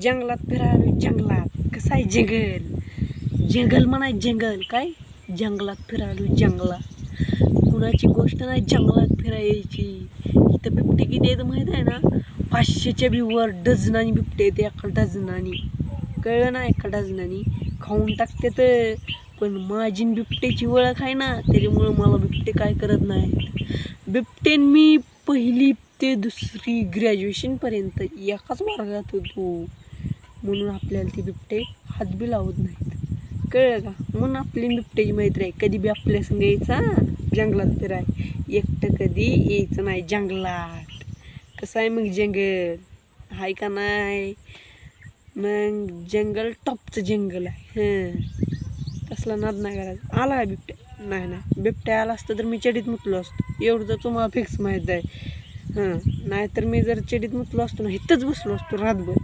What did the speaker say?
जंगलात फिरावे जंगलात. कसं आहे जंगल? जंगल म्हणाय जंगल काय? जंगलात फिरायलो जंगलात. कुणाची गोष्ट नाही जंगलात फिरायची. इथं बिबटे किती येतं माहीत आहे ना? पाचशेच्या बीवर डझनानी बिबटे येते एका डझनानी. कळलं ना एका डझनानी? खाऊन टाकते तर. पण माझी बिबटेची बिबट्याची ओळख आहे ना त्याच्यामुळं मला बिबटे काय करत नाही बिबटेन मी पहिली ते दुसरी ग्रॅज्युएशनपर्यंत एकाच मार्गात होतो म्हणून आपल्याला ते बिबटे हात बी लावत नाहीत. कळलं का? म्हणून आपली बिबट्याची मैत्री आहे. कधी बी आपल्या संग यायचा जंगलात फिराय. एकटं कधी यायचं नाही जंगलात. कसं आहे मग जंगल? हाय का नाही? मग जंगल टॉपचं जंगल आहे. तसला नाद नाही करायचा. आला आहे बिबट्या. नाही नाही. बिबट्या आला असतं तर मी चडीत मुतलो असतो. एवढं तर तुम्हाला फिक्स माहीत आहे. हां नाहीतर मी जर चेडीत मुतलो असतो ना इथंच बसलो असतो रातभर.